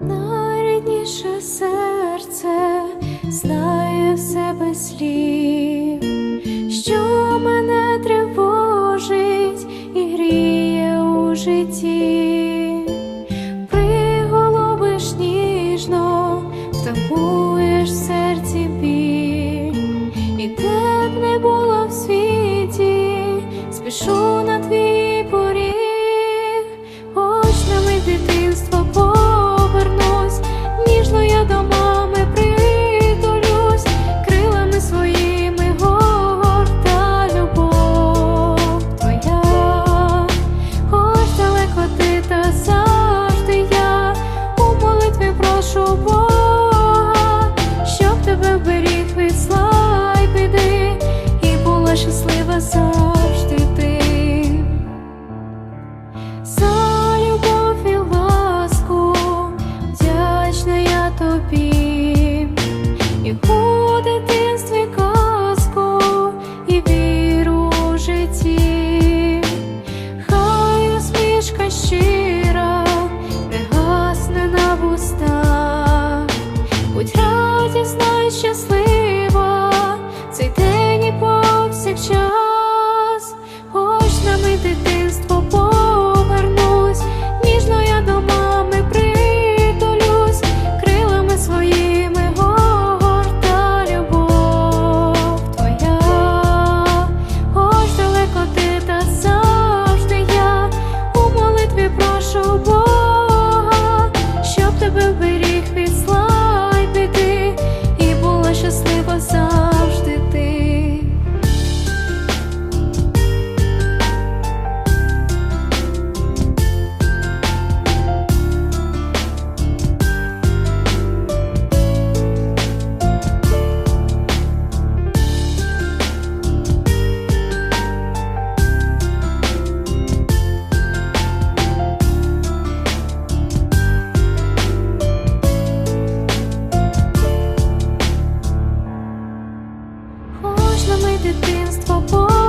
Найрідніше серце знає в себе слів, житті, приголубиш ніжно, втамуєш в 说过。щасливо цей день. Вічними дитинство.